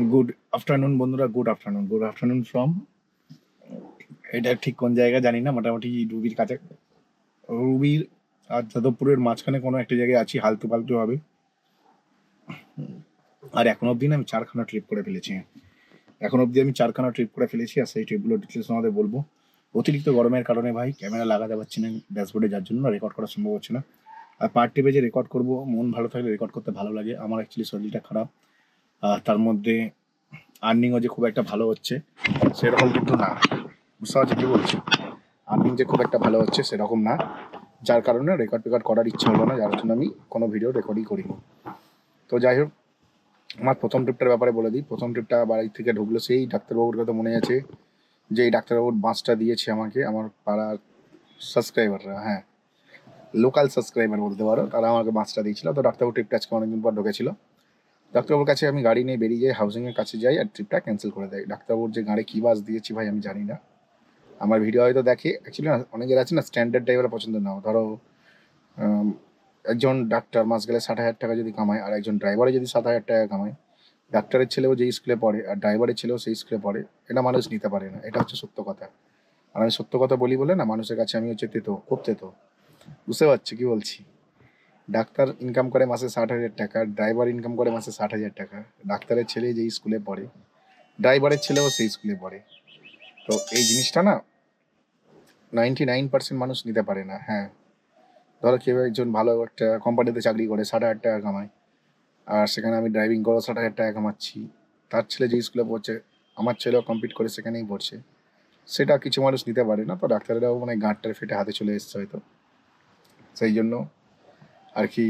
Good afternoon বন্ধুরা। Good afternoon good afternoon from এটা ঠিক কোন জায়গা জানি না, মোটামুটি রুবির কাছে। রুবির আর যাদবপুরের মাঝখানে কোনো একটা জায়গায় আছি, হালতু পালতু হবে। আর এখন অবধি না আমি চারখানা ট্রিপ করে ফেলেছি। এখন অবধি আমি চারখানা ট্রিপ করে ফেলেছি আর সেই ট্রিপগুলো ডিটেলস আমাদের বলব। অতিরিক্ত গরমের কারণে ভাই ক্যামেরা লাগাতে পারছি না ড্যাশবোর্ডে যার জন্য রেকর্ড করা সম্ভব হচ্ছে না। আর পার্ট টিপে যে রেকর্ড করব, মন ভালো থাকলে রেকর্ড করতে ভালো লাগে। আমার অ্যাকচুয়ালি শরীরটা খারাপ। তার মধ্যে আর্নিংও যে খুব একটা ভালো হচ্ছে, সেরকম কিন্তু না। বুঝতে পারছি কি বলছি? আর্নিং যে খুব একটা ভালো হচ্ছে, সেরকম না। যার কারণে রেকর্ড ফেকর্ড করার ইচ্ছা হলো না, যার জন্য আমি কোনো ভিডিও রেকর্ডই করিনি। তো যাই হোক, আমার প্রথম ট্রিপটার ব্যাপারে বলে দিই। প্রথম ট্রিপটা বাড়ি থেকে ঢুকলো সেই ডাক্তারবাবুর কথা মনে আছে যে এই ডাক্তারবাবুর বাসটা দিয়েছে আমাকে, আমার পাড়ার সাবস্ক্রাইবাররা হ্যাঁ। লোকাল সাবস্ক্রাইবার বলতে পারো, তারা আমাকে বাসটা দিয়েছিল। তো ডাক্তারবাবু ট্রিপটা আজকে অনেকদিন পর ঢুকেছিল। ডাক্তারবাবুর কাছে আমি গাড়ি নিয়ে বেরিয়ে যাই হাউসিংয়ের কাছে যাই আর ট্রিপটা ক্যান্সেল করে দেয়। ডাক্তারবাবুর যে গাড়ি কী বাস দিয়েছি ভাই আমি জানি না। আমার ভিডিও হয়তো দেখে অ্যাকচুয়ালি অনেকের আছে না স্ট্যান্ডার্ড ড্রাইভার পছন্দ নাও। ধরো একজন ডাক্তার মাস গেলে ষাট হাজার টাকা যদি কামায় আর একজন ড্রাইভারে যদি সাত হাজার টাকা কামায়। ডাক্তারের ছেলেও যেই স্কুলে পড়ে আর ড্রাইভারের ছেলেও সেই স্কুলে পড়ে, এটা মানুষ নিতে পারে না। এটা হচ্ছে সত্য কথা। আর আমি সত্য কথা বলি বলে না, মানুষের কাছে আমি হচ্ছে তেতো, খুব তেতো। বুঝতে পারছি, কি বলছি? ডাক্তার ইনকাম করে মাসে ষাট হাজার টাকা ড্রাইভার ইনকাম করে মাসে ষাট হাজার টাকা। ডাক্তারের ছেলে যেই স্কুলে পড়ে ড্রাইভারের ছেলেও সেই স্কুলে পড়ে। তো এই জিনিসটা না নাইনটি নাইন পার্সেন্ট মানুষ নিতে পারে না হ্যাঁ। ধরো কেউ একজন ভালো একটা কোম্পানিতে চাকরি করে, ষাট হাজার টাকা কামায়। আর সেখানে আমি ড্রাইভিং করে, ষাট হাজার টাকা কামাচ্ছি। তার ছেলে যে স্কুলে পড়ছে, আমার ছেলেও কমপ্লিট করে সেখানেই পড়ছে। সেটা কিছু মানুষ নিতে পারে না, তো ডাক্তারেরাও মানে গাঁটটার ফেটে হাতে চলে এসছে হয়তো। সেই জন্য আর কি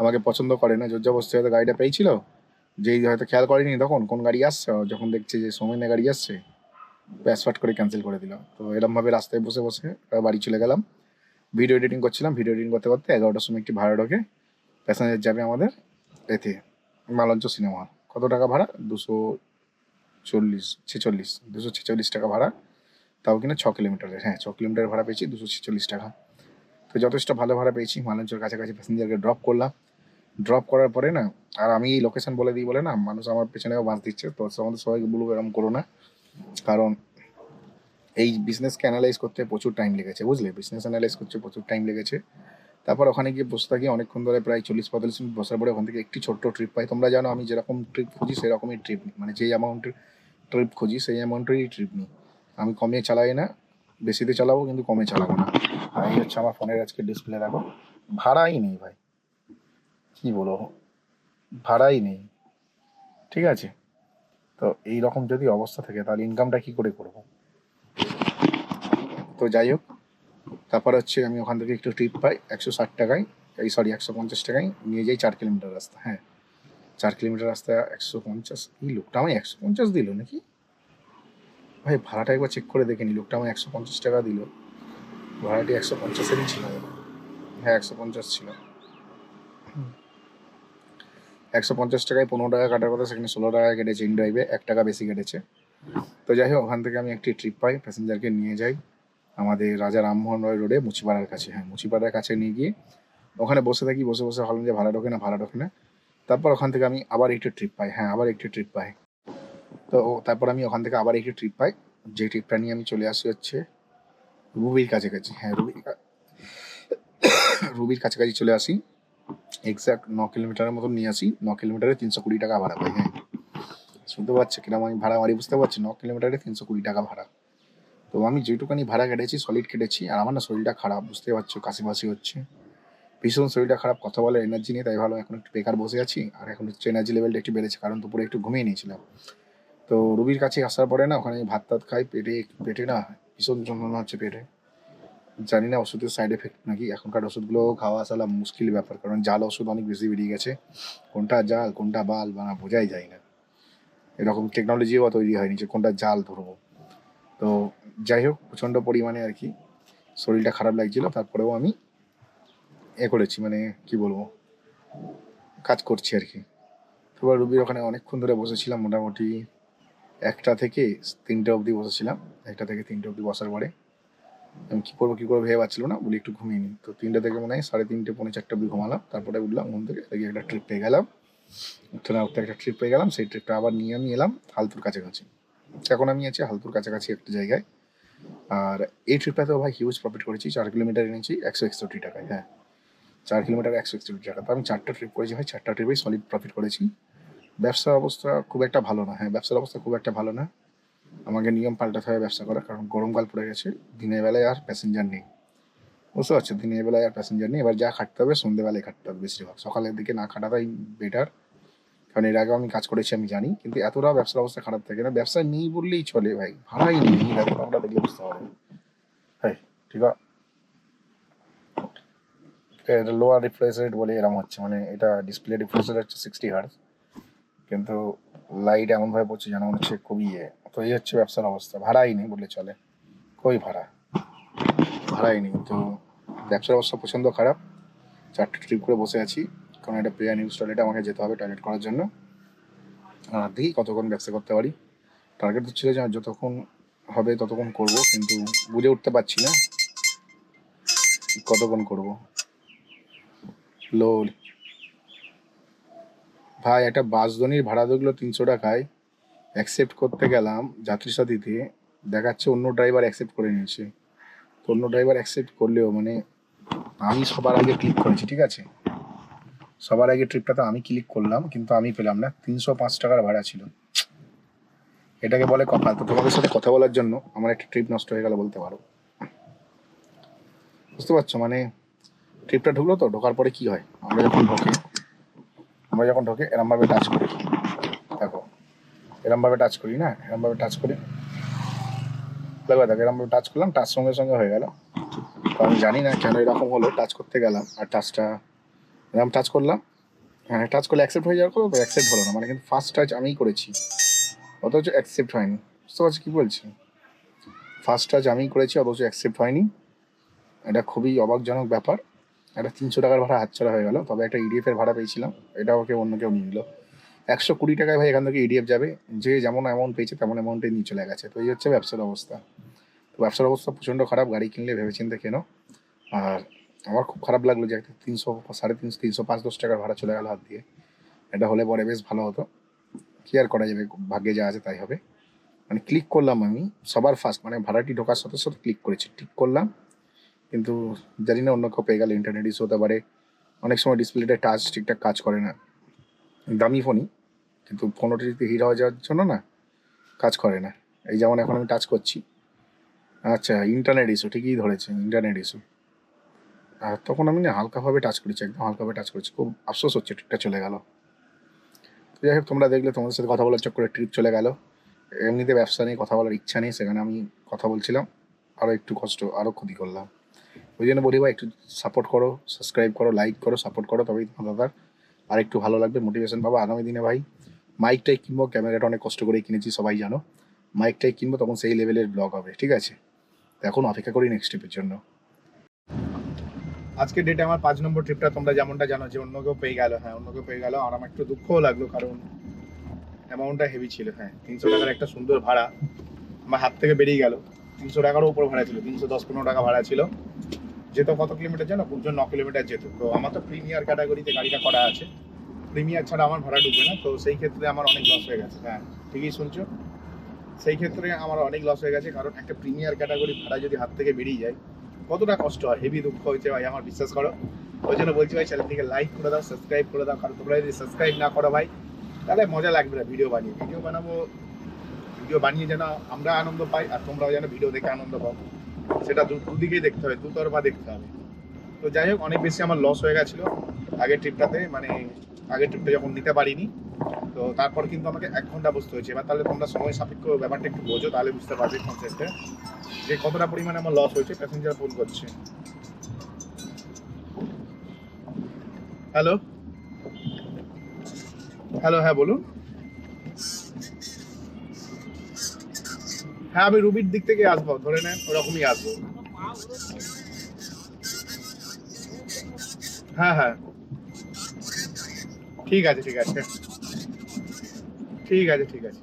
আমাকে পছন্দ করে না, জর্জাবস্তি হয়তো গাড়িটা পেয়েছিল। যেই হয়তো খেয়াল করেনি তখন, কোন গাড়ি আসছে? যখন দেখছে যে সোমেনে গাড়ি আসছে ব্যাসফাট করে ক্যান্সেল করে দিলাম তো এরমভাবে রাস্তায় বসে বসে বাড়ি চলে গেলাম। ভিডিও এডিটিং করছিলাম। ভিডিও এডিটিং করতে করতে এগারোটার সময় একটি ভাড়া ঢোকে। প্যাসেঞ্জার যাবে আমাদের এতে, মালঞ্চ সিনেমা কত টাকা ভাড়া? দুশো চল্লিশ, ছেচল্লিশ, দুশো ছেচল্লিশ টাকা ভাড়া। তাও কিনা ছ কিলোমিটারের হ্যাঁ ছ কিলোমিটার ভাড়া পেয়েছি, দুশো ছেচল্লিশ টাকা। তো যথেষ্ট ভালো ভাড়া পেয়েছি, মালঞ্চর কাছাকাছি প্যাসেঞ্জারকে ড্রপ করলাম। ড্রপ করার পরে না, আর আমি এই লোকেশন বলে দিই বলে না, মানুষ আমার পেছনেও বাস দিচ্ছে, তো আমাদের সবাইকে বলব এরকম করো না। কারণ এই বিজনেসকে অ্যানালাইজ করতে প্রচুর টাইম লেগেছে, বুঝলে? বিজনেস অ্যানালাইজ করতে প্রচুর টাইম লেগেছে। তারপর ওখানে গিয়ে বসে থাকি, অনেকক্ষণ ধরে প্রায় চল্লিশ পঁয়তাল্লিশ মিনিট বসার পরে ওখান থেকে একটি ছোট্ট ট্রিপ পাই। তোমরা জানো, আমি যেরকম ট্রিপ খুঁজি, সেরকমই ট্রিপ নিই। মানে যেই অ্যামাউন্টের ট্রিপ খুঁজি, সেই অ্যামাউন্টেরই ট্রিপ নিই। আমি কমে চালাই না, বেশিতে চালাবো, কিন্তু কমে চালাবো না। আর এই হচ্ছে আমার ফোনের আজকে ডিসপ্লে দেখো। ভাড়াই নেই ভাই। কি বলো ভাড়াই নেই। ঠিক আছে? তো এই রকম যদি অবস্থা থাকে, তাহলে ইনকামটা কি করে করব? তো যাই হোক, তারপর হচ্ছে আমি ওখান থেকে একটু ট্রিপ পাই, একশো ষাট টাকায়, এই সরি একশো পঞ্চাশ টাকায় নিয়ে যাই চার কিলোমিটার রাস্তা হ্যাঁ। চার কিলোমিটার রাস্তা একশো পঞ্চাশ, এই লোকটা আমায় একশো পঞ্চাশ দিল নাকি? ভাই, ভাড়াটা একবার চেক করে দেখে নি, লোকটা আমায় একশো পঞ্চাশ টাকা দিল। ভাড়াটি একশো পঞ্চাশেরই ছিল। হ্যাঁ একশো পঞ্চাশ ছিল। একশো পঞ্চাশ টাকায় পনেরো টাকা কাটার কথা, সেখানে ষোলো টাকা কেটেছে ইন ড্রাইভে, এক টাকা বেশি কেটেছে। তো যাই হোক, ওখান থেকে আমি একটি ট্রিপ পাই প্যাসেঞ্জারকে নিয়ে যাই। আমাদের রাজা রামমোহন রয় রোডে মুচিপাড়ার কাছে হ্যাঁ মুচিপাড়ার কাছে নিয়ে গিয়ে ওখানে বসে থাকি, বসে বসে ভাবলাম যে ভাড়া ঢোকে না, ভাড়া ঢোকে না। তারপর ওখান থেকে আমি আবার একটি ট্রিপ পাই হ্যাঁ আবার একটি ট্রিপ পাই। তো তারপর আমি ওখান থেকে আবার একটি ট্রিপ পাই। যে ট্রিপটা নিয়ে আমি চলে আসি হচ্ছে রুবির কাছাকাছি হ্যাঁ রুবির রুবির কাছাকাছি চলে আসি। এক্সাক্ট ন কিলোমিটারের মতন নিয়ে আসি। ন কিলোমিটারে তিনশো কুড়ি টাকা ভাড়া পাই হ্যাঁ। শুনতে পাচ্ছি কিরম আমি ভাড়া মারি বুঝতে পারছি? ন কিলোমিটারে তিনশো কুড়ি টাকা ভাড়া। তো আমি যেটুকানি ভাড়া কেটেছি সলিড কেটেছি, আর আমার না শরীরটা খারাপ বুঝতে পারছ, কাশিবাসি হচ্ছে। ভীষণ শরীরটা খারাপ, কথা বলে এনার্জি নেই, তাই ভালো, এখন একটু বেকার বসে আছি, আর এখন হচ্ছে এনার্জি লেভেলটা একটু বেড়েছে, কারণ দুপুরে একটু ঘুমিয়ে নিয়েছিলাম। তো রুবির কাছে আসার পরে না, ওখানে ভাত টাত খাই, পেটে পেটে না ভীষণ যন্ত্রণা হচ্ছে পেটে। জানি না ওষুধের সাইড এফেক্ট নাকি? এখনকার ওষুধগুলো খাওয়া আসলে মুশকিল ব্যাপার, কারণ জাল ওষুধ অনেক বেশি বেরিয়ে গেছে। কোনটা জাল, কোনটা বাল বা না বোঝাই যায় না। এরকম টেকনোলজিও তৈরি হয়নি যে কোনটা জাল ধরবো। তো যাই হোক, প্রচণ্ড পরিমাণে আর কি শরীরটা খারাপ লাগছিল, তারপরেও আমি এ করেছি মানে কি বলব, কাজ করছি আর কি। তারপর রুবির ওখানে অনেকক্ষণ ধরে বসেছিলাম মোটামুটি। একটা থেকে তিনটে অবধি বসেছিলাম, একটা থেকে তিনটে অবধি বসার পরে। আমি কী করব কী করব ভেবে পাচ্ছিল না, বলি একটু ঘুমিয়ে নিই তো তিনটে থেকে মনে হয় সাড়ে তিনটে, পৌনে চারটে অবধি ঘুমালাম। তারপরে উঠলাম ঘুম থেকে, দেখি একটা ট্রিপ পেয়ে গেলাম। উঠতে না উঠতে একটা ট্রিপ পেয়ে গেলাম, সেই ট্রিপটা আবার নিয়ে আমি এলাম হালতুর কাছাকাছি। এখন আমি আছি হালতুর কাছাকাছি একটা জায়গায়। আর এই ট্রিপটাতেও ভাই হিউজ প্রফিট করেছি, চার কিলোমিটার এনেছি, একশো একষট্টি টাকায় হ্যাঁ। চার কিলোমিটার একশো একষট্টি টাকা। তো আমি চারটা ট্রিপ করেছি ভাই, চারটা ট্রিপেই সলিড প্রফিট করেছি। ব্যবসার অবস্থা খুব একটা ভালো না। হ্যাঁ ব্যবসার অবস্থা খুব একটা ভালো না। আমাকে নিয়ম পাল্টাতে হবে ব্যবসা করার, কারণ গরমকাল পড়ে গেছে। দিনের বেলায় আর প্যাসেঞ্জার নেই। বুঝতে পারছ দিনের বেলায় আর প্যাসেঞ্জার নেই। এবার যা খাটতে হবে সন্ধ্যেবেলায় খাটতে হবে বেশিরভাগ। সকালের দিকে না খাটাটাই বেটার কারণ এর আগেও আমি কাজ করেছি, আমি জানি। কিন্তু এতটাও ব্যবসার অবস্থা খারাপ থাকে না। ব্যবসা নেই বললেই চলে ভাই। ভাড়াই নেই। আমরা দেখলে বুঝতে পারব। হ্যাঁ ঠিক আছে? লোয়ার রিফ্রেশ রেট বলে এরকম হচ্ছে। মানে এটা ডিসপ্লে রিফ্রেশ রেট হচ্ছে সিক্সটি হার্স কিন্তু লাইট এমনভাবে পড়ছে যেন মনে হচ্ছে খুবই ইয়ে। তো এই হচ্ছে ব্যবসার অবস্থা। ভাড়াই নেই বললে চলে। কই ভাড়া? ভাড়াই নেই। তো ব্যবসার অবস্থা প্রচণ্ড খারাপ। চারটে ট্রিপ করে বসে আছি। কারণ একটা প্রিয়া নিউজ টয়লেটে আমাকে যেতে হবে টয়লেট করার জন্য। আর দেখি কতক্ষণ ব্যবসা করতে পারি। টার্গেট তো ছিল যে যতক্ষণ হবে ততক্ষণ করব। কিন্তু বুঝে উঠতে পারছি না কতক্ষণ করব। লোড ভাই, একটা বাসদনির ভাড়া দেখল তিনশো টাকায়। অ্যাকসেপ্ট করতে গেলাম যাত্রী সাথীতে। দেখাচ্ছে অন্য ড্রাইভার অ্যাকসেপ্ট করে নিয়েছে। তো অন্য ড্রাইভার অ্যাকসেপ্ট করলেও মানে আমি সবার আগে ক্লিক করেছি, ঠিক আছে? সবার আগে ট্রিপটাতে আমি ক্লিক করলাম, কিন্তু আমি পেলাম না। তিনশো পাঁচ টাকার ভাড়া ছিল। এটাকে বলে কপাল। তো তোমাদের সাথে কথা বলার জন্য আমার একটা ট্রিপ নষ্ট হয়ে গেল বলতে পারো। বুঝতে পারছ? মানে ট্রিপটা ঢুকলো তো, ঢোকার পরে কি হয়? আমরা যখন ঢোকে আমরা যখন ঢোকে, এরমভাবে টাচ করি। দেখো, এরমভাবে টাচ করি না? এরমভাবে টাচ করি। দেখো দেখো, এরমভাবে টাচ করলাম টাচ সঙ্গে সঙ্গে হয়ে গেল। তো আমি জানি না কেন এরকম হলো টাচ করতে গেলাম। আর টাচটা এরকম টাচ করলাম। হ্যাঁ টাচ করলে অ্যাকসেপ্ট হয়ে যাওয়ার কথা অ্যাকসেপ্ট হলো না। মানে কিন্তু ফার্স্ট টাচ আমিই করেছি। অথচ অ্যাকসেপ্ট হয়নি। বুঝতে পারছি কী বলছি? ফার্স্ট টাচ আমিই করেছি, অথচ অ্যাকসেপ্ট হয়নি। এটা খুবই অবাকজনক ব্যাপার। একটা তিনশো টাকার ভাড়া হাতছাড়া হয়ে গেল। তবে একটা ইডিএফ এর ভাড়া পেয়েছিলাম। এটা ওকে অন্য কেউ নিয়ে নিল। একশো কুড়ি টাকায় ভাই এখান থেকে ইডিএফ যাবে। যে যেমন অ্যামাউন্ট পেয়েছে তেমন অ্যামাউন্টে নিয়ে চলে গেছে। তো এই হচ্ছে ব্যবসার অবস্থা। তো ব্যবসার অবস্থা প্রচণ্ড খারাপ। গাড়ি কিনলে ভেবেচিন্তে কেনো। আর আমার খুব খারাপ লাগল যে একটা তিনশো, সাড়ে তিনশো তিনশো পাঁচ, দশ টাকার ভাড়া চলে গেল হাত দিয়ে। এটা হলে পরে বেশ ভালো হতো। কি আর করা যাবে? ভাগ্যে যা আছে তাই হবে। মানে ক্লিক করলাম আমি। সবার ফার্স্ট মানে ভাড়াটি ঢোকার সাথে সাথে ক্লিক করেছি। ঠিক করলাম। কিন্তু জানি না অন্য কেউ পেয়ে গেল ইন্টারনেট ইস্যু হতে পারে। অনেক সময় ডিসপ্লেটা টাচ ঠিকঠাক কাজ করে না। দামি ফোনই কিন্তু পনেরোটিতে হিট হয়ে যাওয়ার জন্য না, কাজ করে না। এই যেমন এখন আমি টাচ করছি। আচ্ছা ইন্টারনেট ইস্যু ঠিকই ধরেছে ইন্টারনেট ইস্যু আর তখন আমি না হালকাভাবে টাচ করেছি, একদম হালকাভাবে টাচ করেছি। খুব আফসোস হচ্ছে ট্রিপটা চলে গেল। তো যাই হোক, তোমরা দেখলে তোমাদের সাথে কথা বলার চক্করে ট্রিপ চলে গেল। এমনিতে ব্যবসা নিয়ে কথা বলার ইচ্ছা নেই, সেখানে আমি কথা বলছিলাম। আরও একটু কষ্ট আরও ক্ষতি করলাম। ওই জন্য বলি ভাই, একটু সাপোর্ট করো সাবস্ক্রাইব করো লাইক করো সাপোর্ট করো তবেই তোমার দাদার। আর একটু ভালো লাগবে মোটিভেশন পাবো। আগামী দিনে ভাই মাইকটাই কিনবো ক্যামেরাটা অনেক কষ্ট করে কিনেছি, সবাই জানো। মাইকটাই কিনবো, তখন সেই লেভেলের ব্লগ হবে, ঠিক আছে? এখন অপেক্ষা করি নেক্সট ট্রিপের জন্য। আজকে ডেটে আমার পাঁচ নম্বর ট্রিপটা তোমরা যেমনটা জানো যে অন্য কেউ পেয়ে গেল হ্যাঁ অন্য কেউ পেয়ে গেল। আর আমার একটু দুঃখও লাগল, কারণ অ্যামাউন্টটা হেভি ছিল হ্যাঁ তিনশো টাকার একটা সুন্দর ভাড়া। আমার হাত থেকে বেরিয়ে গেল, তিনশো টাকারও উপর ভাড়া ছিল, তিনশো দশ পনেরো টাকা ভাড়া ছিল। যেত কত কিলোমিটার জানো পুরো ন কিলোমিটার যেত। তো আমার তো প্রিমিয়ার ক্যাটাগরিতে গাড়িটা করা আছে। প্রিমিয়ার ছাড়া আমার ভাড়া ঢুকবে না। তো সেই ক্ষেত্রে আমার অনেক লস হয়ে গেছে। হ্যাঁ ঠিকই শুনছো। সেই ক্ষেত্রে আমার অনেক লস হয়ে গেছে। কারণ একটা প্রিমিয়ার ক্যাটাগরি ভাড়া যদি হাত থেকে বেরিয়ে যায়, কতটা কষ্ট হয় হেভি দুঃখ হয়েছে ভাই, আমার বিশ্বাস করো। ওই জন্য বলছি ভাই চ্যানেলটিকে লাইক করে দাও সাবস্ক্রাইব করে দাও। কারণ তোমরা যদি সাবস্ক্রাইব না করো ভাই, তাহলে মজা লাগবে না ভিডিও বানিয়ে। ভিডিও বানাবো ভিডিও বানিয়ে যেন আমরা আনন্দ পাই, আর তোমরাও যেন ভিডিও দেখে আনন্দ পাও। সেটা দুদিকেই দেখতে হবে, দুতরফা দেখতে হবে। তো যাই হোক, অনেক বেশি আমার লস হয়ে গেছিল আগের ট্রিপটাতে মানে আগের ট্রিপটা যখন নিতে পারিনি। তো তারপর কিন্তু আমাকে এক ঘণ্টা বসতে হয়েছে। এবার তাহলে তোমরা সময় সাপেক্ষ ব্যাপারটা একটু বোঝো, তাহলে বুঝতে পারবে কনসেপ্টে যে কতটা পরিমাণে আমার লস হয়েছে প্যাসেঞ্জার ফোন করছে। হ্যালো হ্যালো হ্যাঁ বলুন। হ্যাঁ আমি রুবির দিক থেকে আসব, ধরে নেন ওরকমই আসব। হ্যাঁ হ্যাঁ। ঠিক আছে ঠিক আছে। ঠিক আছে ঠিক আছে।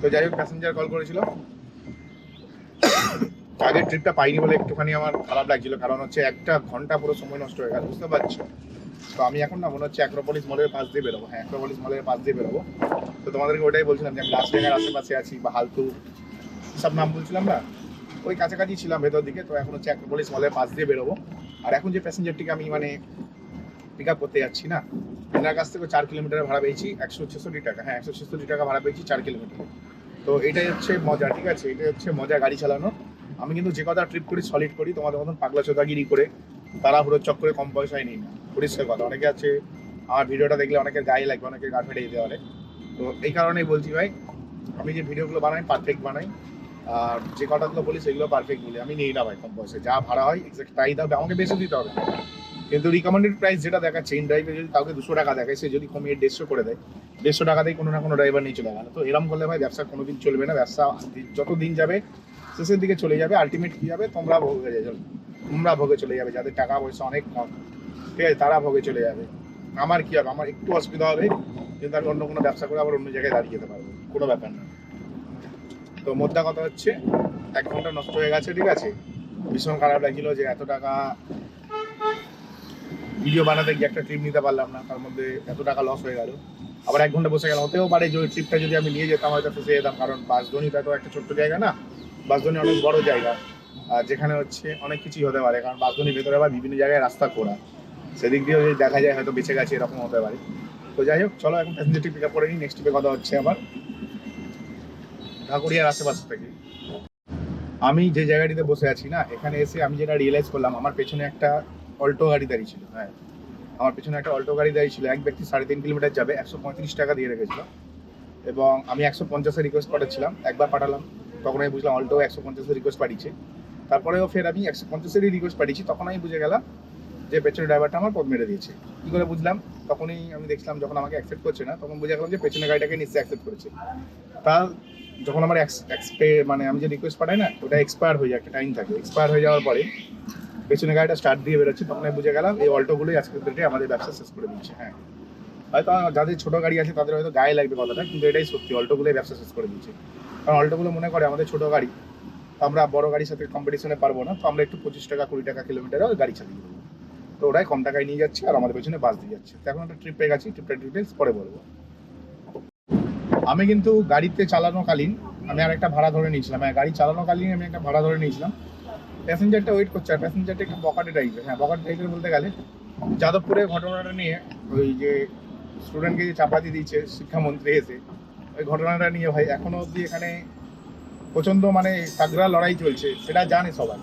তো যাই হোক প্যাসেঞ্জার কল করেছিল। আগের ট্রিপটা পাইনি বলে একটুখানি আমার খারাপ লাগছিল, কারণ হচ্ছে একটা ঘণ্টা পুরো সময় নষ্ট হয়ে গেল, বুঝতে পারছ? তো আমি এখন না মনে হচ্ছে অ্যাক্রোপলিস মলের পাশ দিয়ে বেরোবো। হ্যাঁ অ্যাক্রোপলিস মলের পাশ দিয়ে বেরোবো। তো তোমাদেরকে ওটাই বলছিলাম যে আমি লাস্ট টাইমের আশেপাশে আছি বা হালতু সব নাম বলছিলাম না? ওই কাছাকাছি ছিলাম ভেতর দিকে, তো এখন হচ্ছে অ্যাক্রোপলিস মলের পাশ দিয়ে বেরোবো। আর এখন যে প্যাসেঞ্জারটিকে আমি মানে পিক আপ করতে যাচ্ছি না, এনার কাছ থেকে চার কিলোমিটার ভাড়া পেয়েছি, একশো ছেষট্টি টাকা। হ্যাঁ একশো ছেষট্টি টাকা ভাড়া পেয়েছি চার কিলোমিটার। তো এটাই হচ্ছে মজা, ঠিক আছে? এটাই হচ্ছে মজা গাড়ি চালানো আমি কিন্তু যে কথা ট্রিপ করি সলিড করি, তোমাদের মতন পাগলা চোদাগিরি করে। তারা হুড়োর চক্করে কম পয়সায় নিই না পরিষ্কার কথা, অনেকে আছে, আমার ভিডিওটা দেখলে অনেকের গায়ে লাগবে অনেকের গা ফেটে যেতে পারে। তো এই কারণেই বলছি ভাই, আমি যে ভিডিওগুলো বানাই পারফেক্ট বানাই, আর যে কথাগুলো বলি সেগুলো পারফেক্ট বলি। আমি নিই না ভাই কম পয়সায়। যা ভাড়া হয় এক্সাক্ট তাই দাও, আমাকে বেশি দিতে হবে। কিন্তু রিকমেন্ডেড প্রাইস যেটা দেখাচ্ছে ইন ড্রাইভে যদি কাউকে দুশো টাকা দেখায়, সে যদি কমিয়ে দেড়শো করে দেয়, দেড়শো টাকা টাকাতেই কোনো না কোনো ড্রাইভার নিয়ে চলে গেল। তো এরকম করলে ভাই ব্যবসা কোনোদিন চলবে না, ব্যবসা যত দিন যাবে, শেষের দিকে চলে যাবে আলটিমেট কী যাবে, তোমরা ভোগে যাবে। তোমরা ভোগে চলে যাবে, যাদের টাকা পয়সা অনেক কম। ঠিক আছে, তারা ভোগে চলে যাবে। আমার কি হবে? আমার একটু অসুবিধা হবে, কিন্তু আমি অন্য কোনো ব্যবসা করে আবার অন্য জায়গায় দাঁড়িয়ে যেতে পারব। কোনো ব্যাপার না। তো মোদ্দা কথা হচ্ছে এক ঘণ্টা নষ্ট হয়ে গেছে, ঠিক আছে? ভীষণ খারাপ লাগছিল যে এত টাকা ভিডিও বানাতে গিয়ে একটা ট্রিপ নিতে পারলাম না, তার মধ্যে এত টাকা লস হয়ে গেল। আবার এক ঘণ্টা বসে গেল হতেও পারে যে ওই ট্রিপটা যদি আমি নিয়ে যেতাম, হয়তো ফেসে যেতাম, কারণ বাসধনীটা তো একটা ছোট্ট জায়গা না? বাসধনী অনেক বড় জায়গা। যেখানে হচ্ছে অনেক কিছুই হতে পারে, কারণ বাসধনীর ভেতরে আবার বিভিন্ন জায়গায় রাস্তা খোঁড়া। সেদিক দিয়েও যদি দেখা যায় হয়তো বেঁচে গেছে এরকম হতে পারে। তো যাই হোক, চলো এখন প্যাসেঞ্জারটি পিক আপ করে নিই নেক্সট কথা হচ্ছে আবার। ঢাকুরিয়ার আশেপাশ থেকে। আমি যে জায়গাটিতে বসে আছি না, এখানে এসে আমি যেটা রিয়েলাইজ করলাম, আমার পেছনে একটা অল্টো গাড়ি দাঁড়িয়ে ছিল হ্যাঁ। আমার পেছনে একটা অল্টো গাড়ি দাঁড়িয়ে ছিল, এক ব্যক্তি সাড়ে তিন কিলোমিটার যাবে, একশো পঁয়ত্রিশ টাকা দিয়ে রেখেছিল। এবং আমি একশো পঞ্চাশের রিকোয়েস্ট পাঠাচ্ছিলাম, একবার পাঠালাম, তখন আমি বুঝলাম অল্টো একশো পঞ্চাশের রিকোয়েস্ট পাঠিয়েছে। তারপরেও ফের আমি একশো পঞ্চাশেরই রিকোয়েস্ট পাঠিয়েছি, তখন আমি বুঝে গেলাম যে পেছনের ড্রাইভারটা আমার পথ মেরে দিয়েছে। কী করে বুঝলাম? তখনই আমি দেখছিলাম যখন আমাকে অ্যাকসেপ্ট করছে না, তখন বুঝে গেলাম যে পেছনের গাড়িটাকে নিশ্চয়ই অ্যাকসেপ্ট করেছে। তার যখন আমার মানে আমি যে রিকোয়েস্ট পাঠাই না, ওটা এক্সপায়ার হয়ে যায়, একটা টাইম থাকে। এক্সপায়ার হয়ে যাওয়ার পরে পেছনে গাড়িটা স্টার্ট দিয়ে বেরোচ্ছে, তখন আমি বুঝে গেলাম এই অল্টোগুলোই আজকের ডেটে আমাদের ব্যবসা শেষ করে দিচ্ছে হ্যাঁ। হয়তো যাদের ছোট গাড়ি আছে, তাদের হয়তো গায়ে লাগবে কথাটা, কিন্তু এটাই সত্যি, অল্টোগুলোই ব্যবসা শেষ করে দিচ্ছে কারণ অল্টোগুলো মনে করে আমাদের ছোট গাড়ি তো আমরা বড় গাড়ির সাথে কম্পিটিশনে পারব না, তো আমরা একটু পঁচিশ টাকা, কুড়ি টাকা কিলোমিটারে গাড়ি চালিয়ে দেবো। তো ওরাই কম টাকায় নিয়ে যাচ্ছে আর আমাদের পেছনে বাস দিয়ে যাচ্ছে। তো এখন একটা ট্রিপ গেছি ট্রিপটা ডিটেলস পরে বলব। আমি কিন্তু গাড়িতে চালানোকালীন আমি আর একটা ভাড়া ধরে নিয়েছিলাম। হ্যাঁ গাড়ি চালানোকালীন আমি একটা ভাড়া ধরে নিয়েছিলাম। প্যাসেঞ্জারটা ওয়েট করছে, আর প্যাসেঞ্জারটা একটু বকাটে টাইপের হ্যাঁ বকাটে টাইপের বলতে গেলে যাদবপুরে ঘটনাটা নিয়ে ওই যে স্টুডেন্টকে যে চাপাতি দিয়েছে শিক্ষামন্ত্রী এসে, ওই ঘটনাটা নিয়ে ভাই এখনও অবধি এখানে প্রচণ্ড মানে তাগড়া লড়াই চলছে, সেটা জানে সবাই।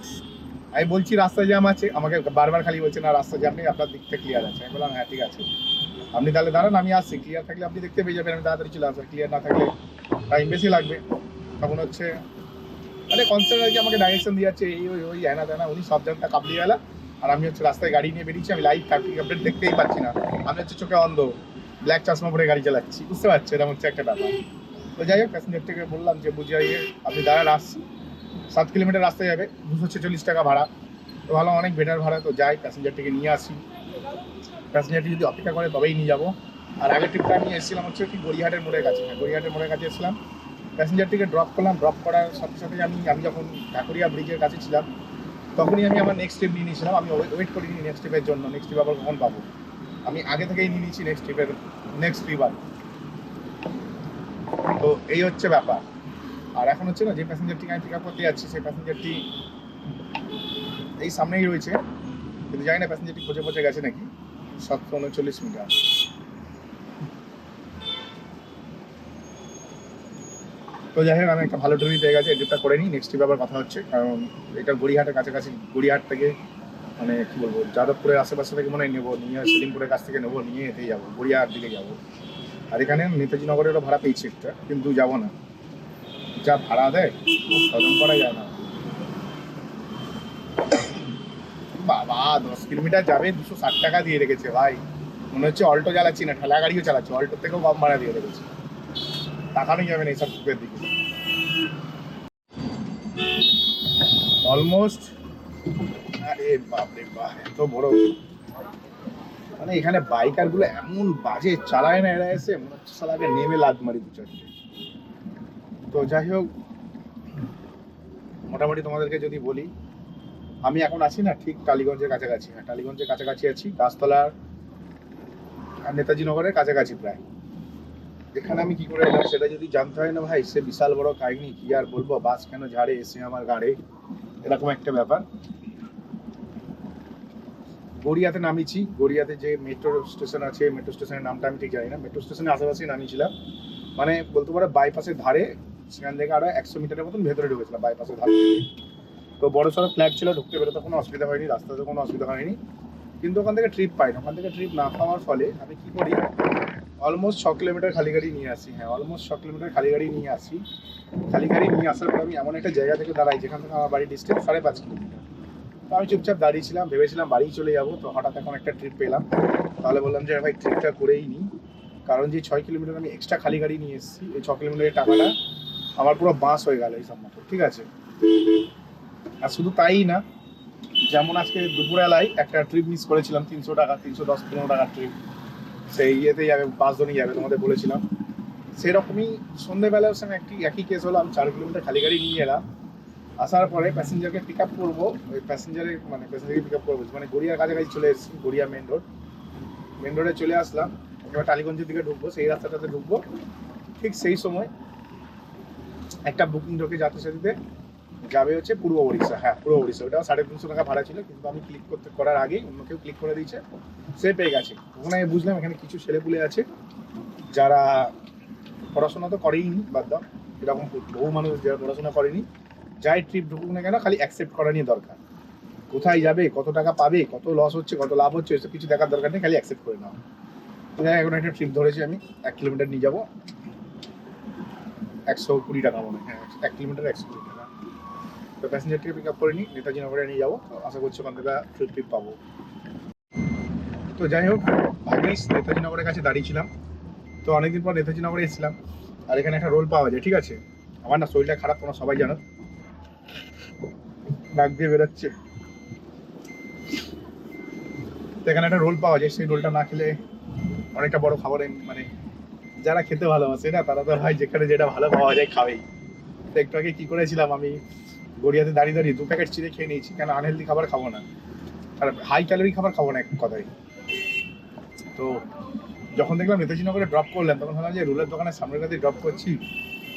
আমি বলছি, রাস্তা জ্যাম আছে। আমাকে বারবার খালি বলছে, না, রাস্তা জ্যাম নেই, আপনার দিকটা ক্লিয়ার আছে। আমি বললাম হ্যাঁ ঠিক আছে। আপনি তাহলে দাঁড়ান, আমি আসছি। ক্লিয়ার থাকলে আপনি দেখতে পেয়ে যাবেন, আমি তাড়াতাড়ি চলে আসব। ক্লিয়ার না থাকলে টাইম বেশি লাগবে। তখন হচ্ছে মানে কনসার্ট আর কি আমাকে ডাইরেকশন দিয়ে যাচ্ছে এই, ওই ওই, হ্যানা তেনা উনি সব জায়গাটা কাবলিয়ে গেলা। আর আমি হচ্ছে রাস্তায় গাড়ি নিয়ে বেরিয়েছি, আমি লাইভ ট্রাফিক আপডেট দেখতেই পাচ্ছি না। আমি হচ্ছে চোখে অন্ধ ব্ল্যাক চশমা পরে গাড়ি চালাচ্ছি, বুঝতে পারছি এরকম হচ্ছে একটা ব্যাপার। তো যাই হোক প্যাসেঞ্জারটাকে বললাম যে বুঝিয়ে ইয়ে আপনি দাঁড়ান আসছি সাত কিলোমিটার রাস্তায় যাবে, দুশো ছেচল্লিশ টাকা ভাড়া। তো ভালো, অনেক বেটার ভাড়া। তো যাই প্যাসেঞ্জারটিকে নিয়ে আসি। প্যাসেঞ্জারটি যদি অপেক্ষা করে, তবেই নিয়ে যাব। আর আগের ট্রিপটা আমি এসেছিলাম হচ্ছে কি গড়িয়াহাটের মোড়ের কাছে। হ্যাঁ গড়িয়াহাটের মোড়ের কাছে এসেছিলাম। প্যাসেঞ্জারটিকে ড্রপ করলাম ড্রপ করার সাথে সাথে আমি আমি যখন ঢাকুরিয়া ব্রিজের কাছে ছিলাম, তখনই আমি আমার নেক্সট ট্রিপ নিয়ে নিয়েছিলাম। আমি ওয়েট করিনি নেক্সট ট্রিপের জন্য। নেক্সট ট্রিপ আবার কখন পাবো? আমি আগে থেকেই নিয়ে নিয়েছি নেক্সট ট্রিপের নেক্সট ট্রিপ আর। তো এই হচ্ছে ব্যাপার। আর এখন হচ্ছে না, যে প্যাসেঞ্জারটিকে আমি পিক আপ করতে যাচ্ছি, সেই প্যাসেঞ্জারটি এই সামনেই রয়েছে। কিন্তু জানি না প্যাসেঞ্জারটি খোঁজে পচে গেছে নাকি। সাতশো উনচল্লিশ মিটার। তো যাই হোক, আমি একটা ভালো ট্রিপ পেয়ে গেছি এডিটটা করে নিই। নেক্সট ট্রিপ আবার কথা হচ্ছে, কারণ এটা গড়িয়াহাটের কাছাকাছি, গড়িয়াহাট থেকে মানে কি বলব, যাদবপুরের আশেপাশে থেকে মনে হয় নেব, নিয়ে সেলিমপুরের কাছ থেকে নেব, নিয়ে এতেই যাব, গড়িয়াহাট দিকে যাব। আর এখানে নেতাজি নগরেরও ভাড়া পেয়েছি একটা, কিন্তু যাব না। যা ভাড়া দেয় হজম করা যায় না। বাবা, দশ কিলোমিটার যাবে, দুশো ষাট টাকা দিয়ে রেখেছে, ভাই। মনে হচ্ছে অল্টো চালাচ্ছি না, ঠেলা গাড়িও চালাচ্ছি অল্টো থেকেও কম ভাড়া দিয়ে রেখেছে। তাকানোই যাবে না এইসব ট্রিপের দিকে। অলমোস্ট আরে বাপরে বাপ, এত বড়। মানে এখানে বাইকারগুলো এমন বাজে চালায় না, এরা এসে মনে হচ্ছে সালাকে নেমে লাদ মারি দু চারটে। তো যাই হোক, মোটামুটি তোমাদেরকে যদি বলি, আমি এখন আছি না ঠিক টালিগঞ্জের কাছাকাছি। হ্যাঁ টালিগঞ্জের কাছাকাছি আছি, গাছতলার আর নেতাজি নগরের কাছাকাছি প্রায়। এখানে আমি কি করে এলাম সেটা যদি জানতে হয় না ভাই, সে বিশাল বড় কাহিনী, কি আর বলব, বাস কেন ঝাড়ে, এসে আমার গাড়ে? এরকম একটা ব্যাপার। গড়িয়াতে নামিয়েছি। গড়িয়াতে যে মেট্রো স্টেশন আছে মেট্রো স্টেশনের নামটা আমি ঠিক জানি না। মেট্রো স্টেশনের আশেপাশে নামিয়েছিলাম। মানে বলতে পারো বাইপাসের ধারে, সেখান থেকে আরও একশো মিটারের মতন ভেতরে ঢুকেছিলাম বাইপাসের ধারে তো বড় সড়ো ফ্ল্যাট ছিল, ঢুকতে বেরোতে কোনো অসুবিধা হয়নি, রাস্তাতে কোনো অসুবিধা হয়নি। কিন্তু ওখান থেকে ট্রিপ পাই না ওখান থেকে ট্রিপ না পাওয়ার ফলে আমি কি করি অলমোস্ট ছ কিলোমিটার খালি গাড়ি নিয়ে আসি। হ্যাঁ অলমোস্ট ছ কিলোমিটার খালি গাড়ি নিয়ে আসি। খালি গাড়ি নিয়ে আসার পর আমি এমন একটা জায়গা থেকে দাঁড়াই, যেখান থেকে আমার বাড়ি ডিস্টেন্স সাড়ে পাঁচ কিলোমিটার তো আমি চুপচাপ দাঁড়িয়েছিলাম, ভেবেছিলাম বাড়ি চলে যাব, তো হঠাৎ এখন একটা ট্রিপ পেলাম। তাহলে বললাম যে, ভাই ট্রিপটা করেই নিই কারণ যে ছয় কিলোমিটার আমি এক্সট্রা খালি গাড়ি নিয়ে এসেছি, এই ছ কিলোমিটারের টাকাটা আমার পুরো বাস হয়ে গেল এই মতো ঠিক আছে? আর শুধু তাই না, যেমন আজকে দুপুরবেলায় একটা ট্রিপ মিস করেছিলাম, তিনশো টাকা, তিনশো দশ, পনেরো টাকার ট্রিপ সেই ইয়েতে যাবে বাসদনই যাবে, তোমাদের বলেছিলাম। সেরকমই সন্ধ্যেবেলার সঙ্গে একটি, একই কেস হলো, আমি চার কিলোমিটার খালি গাড়ি নিয়ে এলাম। আসার পরে প্যাসেঞ্জারকে পিক আপ করব। ওই প্যাসেঞ্জারের মানে প্যাসেঞ্জারকে পিক আপ করব। মানে গড়িয়ার কাছাকাছি চলে এসেছি, গড়িয়া মেন রোড মেন রোডে চলে আসলাম। এবার টালিগঞ্জের দিকে ঢুকবো, সেই রাস্তাটাতে ঢুকবো। ঠিক সেই সময় একটা বুকিং ঢোকে সাথীতে। যাবে হচ্ছে পূর্ব ওড়িশা। হ্যাঁ পূর্ব ওড়িশা। ওটাও সাড়ে তিনশো টাকা ভাড়া ছিল, কিন্তু আমি ক্লিক করতে, করার আগেই অন্য কেউ ক্লিক করে দিয়েছে। সে পেয়ে গেছে। ওখানে আমি বুঝলাম এখানে কিছু ছেলেপুলে আছে, যারা পড়াশোনা তো করেই নি বাদ দাও। এরকম বহু মানুষ যারা পড়াশোনা করেনি। যাই ট্রিপ ঢুকুক না কেন, খালি অ্যাকসেপ্ট করা নিয়ে দরকার। কোথায় যাবে, কত টাকা পাবে, কত লস হচ্ছে, কত লাভ হচ্ছে, এসব কিছু দেখার দরকার নেই, খালি অ্যাকসেপ্ট করে নাও। এখন একটা ট্রিপ ধরেছি আমি, এক কিলোমিটার নিয়ে যাব। একশো কুড়ি টাকা মনে হয় এক কিলোমিটার একশো কুড়ি টাকা। তো প্যাসেঞ্জারটিকে পিক আপ করে নিই নেতাজি নগরে নিয়ে যাব। আশা করছি ওখান থেকে ট্রিপ ট্রিপ পাবো। তো যাই হোক ভাগ্যিস নেতাজি নগরের কাছে দাঁড়িয়েছিলাম। তো অনেকদিন পর নেতাজি নগরে এসেছিলাম। আর এখানে একটা রোল পাওয়া যায়, ঠিক আছে? আমার না শরীরটা খারাপ, তোমরা সবাই জানো। নাক দিয়ে বেরোচ্ছে। এখানে একটা রোল পাওয়া যায়, সেই রোলটা না খেলে অনেকটা বড় খাবার মানে যারা খেতে ভালোবাসে না, তারা তো ভাই যেখানে যেটা ভালো পাওয়া যায় খাবেই। তো একটু আগে কি করেছিলাম আমি, গড়িয়াতে দাঁড়িয়ে দাঁড়িয়ে দু প্যাকেট চিড়ে খেয়ে নিয়েছি, কেন আনহেলদি খাবার খাব না। আর হাই ক্যালোরি খাবার খাব না এক কথায়। তো যখন দেখলাম নেতাজি নগরে ড্রপ করলাম, তখন ভাবলাম যে রোলের দোকানের সামনের কাছে ড্রপ করছি।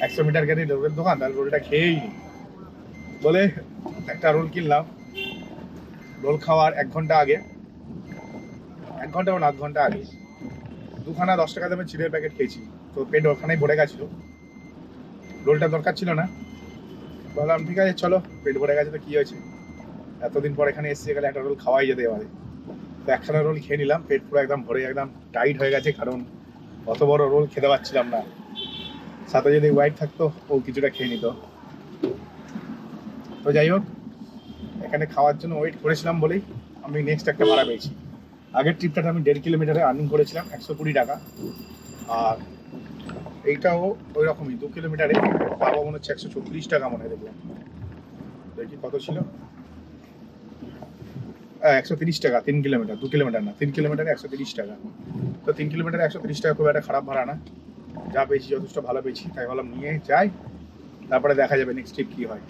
একশো মিটার গেলে রোলের দোকান, তাহলে রোলটা খেয়েই বলে একটা রোল কিনলাম। রোল খাওয়ার এক ঘণ্টা আগে। এক ঘণ্টা বা আধ ঘণ্টা আগে। দুখানা দশ টাকা দামের চিড়ের প্যাকেট খেয়েছি। তো পেট ওখানেই ভরে গেছিল। রোলটা দরকার ছিল না। বললাম, ঠিক আছে, চলো, পেট ভরে গেছে তো কী হয়েছে? এতদিন পর এখানে এসে গেলে একটা রোল খাওয়াই যেতে পারে। তো একখানা রোল খেয়ে নিলাম। পেট পুরো একদম ভরে, একদম টাইট হয়ে গেছে, কারণ অত বড় রোল খেতে পারছিলাম না। সাথে যদি হোয়াইট থাকতো, ও কিছুটা খেয়ে নিত। তো যাই হোক, এখানে খাওয়ার জন্য ওয়েট করেছিলাম বলেই আমি নেক্সট একটা ভাড়া পেয়েছি। আগের ট্রিপটাতে আমি দেড় কিলোমিটারে আর্নিং করেছিলাম, একশো কুড়ি টাকা। আর এইটাও ওই রকমই দু কিলোমিটারে পাবো মনে হচ্ছে একশো চল্লিশ টাকা মনে দেখলাম। দেখি কত ছিল? একশো তিরিশ টাকা, তিন কিলোমিটার দু কিলোমিটার না, তিন কিলোমিটারে একশো তিরিশ টাকা। তো তিন কিলোমিটারে একশো তিরিশ টাকা খুব একটা খারাপ ভাড়া না। যা পেয়েছি, যথেষ্ট ভালো পেয়েছি, তাই ভাবলাম নিয়ে যাই, তারপরে দেখা যাবে নেক্সট ট্রিপ কী হয়।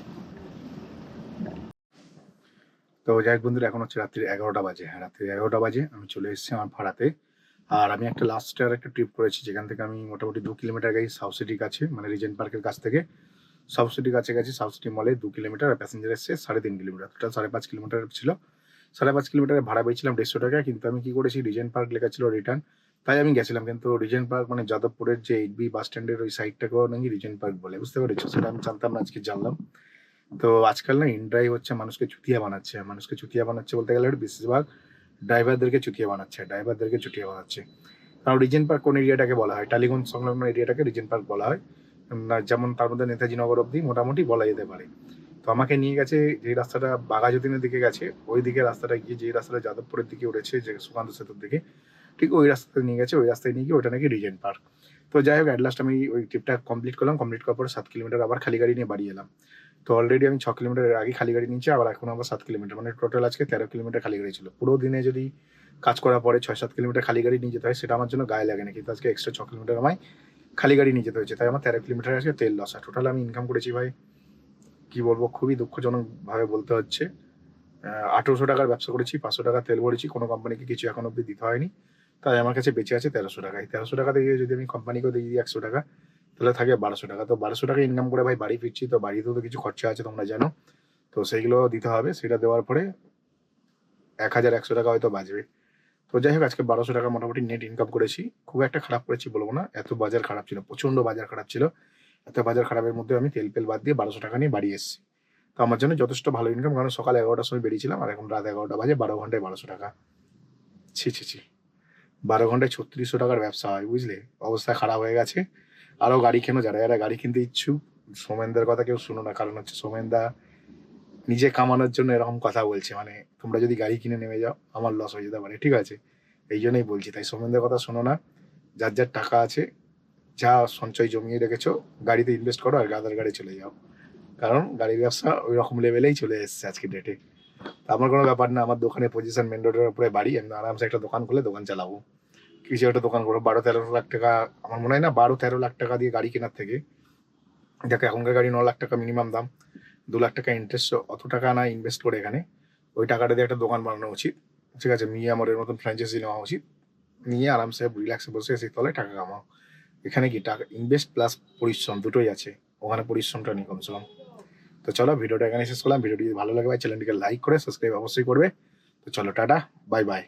তো যাই হোক বন্ধুরা, এখন হচ্ছে রাত্রি এগারোটা বাজে। হ্যাঁ রাত্রি এগারোটা বাজে, আমি চলে এসেছি আমার ভাড়াতে। আর আমি একটা লাস্ট ইয়ার একটা ট্রিপ করেছি, যেখান থেকে আমি মোটামুটি দু কিলোমিটার গেছি সাউথ সিটির কাছে মানে রিজেন্ট পার্কের কাছ থেকে। সাউথ সিটির কাছে গেছি সাউথ সিটি মলে দু কিলোমিটার, আর প্যাসেঞ্জার এসছে সাড়ে তিন কিলোমিটার। টোটাল সাড়ে পাঁচ কিলোমিটার ছিল। সাড়ে পাঁচ কিলোমিটারের ভাড়া পেয়েছিলাম দেড়শো টাকা কিন্তু আমি কি করেছি রিজেন্ট পার্ক লেখা ছিল রিটার্ন তাই আমি গেছিলাম, কিন্তু রিজেন্ট পার্ক মানে যাদবপুরের যে এইট বি বাস স্ট্যান্ডের ওই সাইডটাকেও নাকি রিজেন্ট পার্ক বলে, বুঝতে পেরেছ? সেটা আমি জানতাম না, আজকে জানলাম। তো আজকাল না ইন্ড্রাই হচ্ছে, মানুষকে চুতিয়া বানাচ্ছে। মানুষকে চুতিয়া বানাচ্ছে বলতে গেলে বেশিরভাগ ড্রাইভারদেরকে চুতিয়া বানাচ্ছে, ড্রাইভারদেরকে চুতিয়া বানাচ্ছে। কারণ রিজেন্ট পার্ক কোন এরিয়াটাকে বলা হয়? টালিগঞ্জ সংলগ্ন এরিয়াটাকে রিজেন্ট পার্ক বলা হয়। যেমন তার মধ্যে নেতাজি নগর অব্দি মোটামুটি বলা যেতে পারে। তো আমাকে নিয়ে গেছে যে রাস্তাটা বাঘাযতীনের দিকে গেছে, ওই দিকে রাস্তাটা গিয়ে যে রাস্তাটা যাদবপুরের দিকে উঠেছে, যে সুকান্ত সেতুর দিকে, ঠিক ওই রাস্তাতে নিয়ে গেছে, ওই রাস্তায় নিয়ে গিয়ে ওটা নাকি রিজেন্ট পার্ক। তো যাই হোক অ্যাট লাস্ট আমি ওই ট্রিপটা কমপ্লিট করলাম। কমপ্লিট করার পর সাত কিলোমিটার আবার খালি গাড়ি নিয়ে বাড়ি এলাম। তো অলরেডি আমি ছ কিলোমিটার আগে খালি গাড়ি নিয়েছি, আবার এখন আবার সাত কিলোমিটার। মানে টোটাল আজকে তেরো কিলোমিটার খালি গাড়ি ছিল। পুরো দিনে যদি কাজ করার পরে ছয় সাত কিলোমিটার খালি গাড়ি নিয়ে যেতে হয়, সেটা আমার জন্য গায়ে লাগে না। কিন্তু আজকে এক্সট্রা ছ কিলোমিটার আমায় খালি গাড়ি নিয়ে যেতে হয়েছে। তাই আমার তেরো কিলোমিটার আজকে তেল লস আর টোটাল আমি ইনকাম করেছি ভাই, কি বলব, খুবই দুঃখজনকভাবে বলতে হচ্ছে। আঠেরোশো টাকার ব্যবসা করেছি, পাঁচশো টাকা তেল ভরেছি, কোনো কোম্পানিকে কিছু এখন অব্দি দিতে হয়নি। তাই আমার কাছে বেঁচে আছে তেরোশো টাকায়। তেরোশো টাকা থেকে যদি আমি কোম্পানিকেও দিয়ে দিই একশো টাকা তাহলে থাকে বারোশো টাকা। তো বারোশো টাকা ইনকাম করে ভাই বাড়ি ফিরছি, তো বাড়িতেও তো কিছু খরচা আছে তোমরা জানো। তো সেইগুলো দিতে হবে, সেটা দেওয়ার পরে এক হাজার একশো টাকা হয়তো বাঁচবে। তো যাই হোক, আজকে বারোশো টাকা মোটামুটি নেট ইনকাম করেছি। খুব একটা খারাপ করেছি বলব না, এত বাজার খারাপ ছিল প্রচণ্ড বাজার খারাপ ছিল। এত বাজার খারাপের মধ্যে আমি তেল পেল বাদ দিয়ে বারোশো টাকা নিয়ে বাড়ি এসেছি। তো আমার জন্য যথেষ্ট ভালো ইনকাম কারণ সকাল এগারোটার সময় বেরিয়েছিলাম, আর এখন রাত এগারোটা বাজে, বারো ঘন্টায় বারোশো টাকা। ছি ছি ছি। বারো ঘন্টায় ছত্রিশশো টাকার ব্যবসা হয়, বুঝলে? অবস্থা খারাপ হয়ে গেছে। আরও গাড়ি কেন, যারা যারা গাড়ি কিনতে ইচ্ছুক, সোমেনদের কথা কেউ শুনো না, কারণ হচ্ছে সোমেনদা নিজে কামানোর জন্য এরকম কথা বলছে মানে তোমরা যদি গাড়ি কিনে নেমে যাও, আমার লস হয়ে যেতে পারে, ঠিক আছে? এই জন্যই বলছি, তাই সোমেনদের কথা শোনো না, যার যার টাকা আছে, যা সঞ্চয় জমিয়ে রেখেছো, গাড়িতে ইনভেস্ট করো আর গাদার গাড়ি চলে যাও। কারণ গাড়ির ব্যবসা ওই রকম লেভেলেই চলে এসেছে আজকে ডেটে আমার কোনো ব্যাপার না, আমার দোকানে পজিশন মেন রোডের উপরে বাড়ি, আমি আরামসে একটা দোকান খুলে দোকান চালাবো। কিছু একটা দোকান করব। বারো তেরো লাখ টাকা, আমার মনে হয় না বারো তেরো লাখ টাকা দিয়ে গাড়ি কেনার থেকে। দেখো, এখনকার গাড়ি ন লাখ টাকা মিনিমাম দাম, দু লাখ টাকা ইন্টারেস্ট অত টাকা না ইনভেস্ট করে এখানে। ওই টাকাটা দিয়ে একটা দোকান বানানো উচিত। ঠিক আছে, মিয়া আমার এর মতন ফ্র্যাঞ্চাইজি নেওয়া উচিত। নিয়ে আরামসে রিল্যাক্সে বসে এসে তলায় টাকা কামাও। এখানে কি টাকা ইনভেস্ট প্লাস পরিশ্রম দুটোই আছে। ওখানে পরিশ্রমটা নেই কমসে কম। তো চলো, ভিডিওটা এখানে শেষ করলাম। ভিডিওটি ভালো লাগে ভাই চ্যানেলটিকে লাইক করে সাবস্ক্রাইব অবশ্যই করবে। তো চলো, টাটা বাই বাই